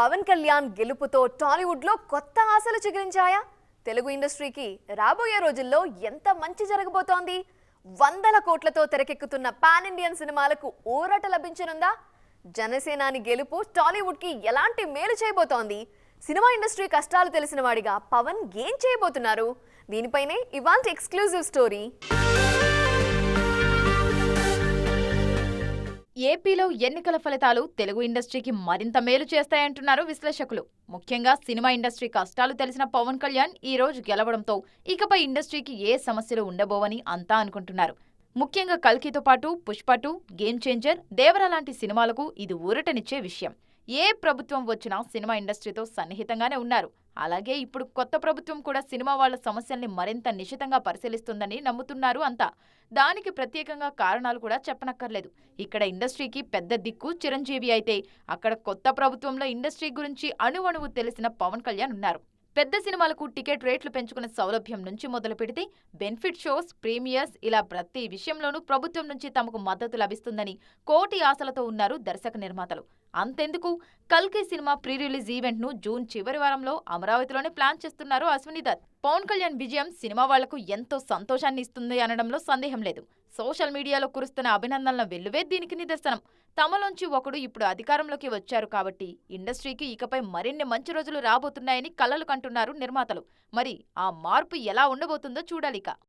పవన్ కళ్యాణ్ గెలుపుతో టాలీవుడ్లో కొత్త ఆశలు చిగురించాయా? తెలుగు ఇండస్ట్రీకి రాబోయే రోజుల్లో ఎంత మంచి జరగబోతోంది? వందల కోట్లతో తెరకెక్కుతున్న పాన్ ఇండియన్ సినిమాలకు ఊరట లభించనుందా? జనసేనాని గెలుపు టాలీవుడ్కి ఎలాంటి మేలు చేయబోతోంది? సినిమా ఇండస్ట్రీ కష్టాలు తెలిసిన వాడిగా పవన్ ఏం చేయబోతున్నారు? దీనిపైనే ఇవాంటి ఎక్స్క్లూజివ్ స్టోరీ. ఏపీలో ఎన్నికల ఫలితాలు తెలుగు ఇండస్ట్రీకి మరింత మేలు చేస్తాయంటున్నారు విశ్లేషకులు. ముఖ్యంగా సినిమా ఇండస్ట్రీ కష్టాలు తెలిసిన పవన్ కళ్యాణ్ ఈ రోజు గెలవడంతో ఇకపై ఇండస్ట్రీకి ఏ సమస్యలు ఉండబోవని అంతా అనుకుంటున్నారు. ముఖ్యంగా కల్కితో పాటు Pushpa two game changer Devara లాంటి సినిమాలకు ఇది ఊరటనిచ్చే విషయం. ఏ ప్రభుత్వం వచ్చినా సినిమా ఇండస్ట్రీతో సన్నిహితంగానే ఉన్నారు. అలాగే ఇప్పుడు కొత్త ప్రభుత్వం కూడా సినిమా వాళ్ళ సమస్యల్ని మరింత నిశితంగా పరిశీలిస్తుందని నమ్ముతున్నారు అంతా. దానికి ప్రత్యేకంగా కారణాలు కూడా చెప్పనక్కర్లేదు. ఇక్కడ ఇండస్ట్రీకి పెద్ద దిక్కు చిరంజీవి అయితే అక్కడ కొత్త ప్రభుత్వంలో ఇండస్ట్రీ గురించి అణువణువు తెలిసిన పవన్ కళ్యాణ్ ఉన్నారు. పెద్ద సినిమాలకు టికెట్ రేట్లు పెంచుకునే సౌలభ్యం నుంచి మొదలు పెడితే బెనిఫిట్ షోస్ ప్రీమియర్స్ ఇలా ప్రతి విషయంలోనూ ప్రభుత్వం నుంచి తమకు మద్దతు లభిస్తుందని కోటి ఆశలతో ఉన్నారు దర్శక నిర్మాతలు. అంతెందుకు? కల్కి సినిమా ప్రీ రిలీజ్ ఈవెంట్ను జూన్ చివరి వారంలో అమరావతిలోనే ప్లాన్ చేస్తున్నారు అశ్విని దత్. పవన్ కళ్యాణ్ విజయం సినిమా వాళ్ళకు ఎంతో సంతోషాన్ని ఇస్తుంది అనడంలో సందేహం లేదు. సోషల్ మీడియాలో కురుస్తున్న అభినందనల వెల్లువే దీనికి నిదర్శనం. తమలోంచి ఒకడు ఇప్పుడు అధికారంలోకి వచ్చారు కాబట్టి ఇండస్ట్రీకి ఇకపై మరిన్ని మంచి రోజులు రాబోతున్నాయని కలలు కంటున్నారు నిర్మాతలు. మరి ఆ మార్పు ఎలా ఉండబోతుందో చూడాలిక.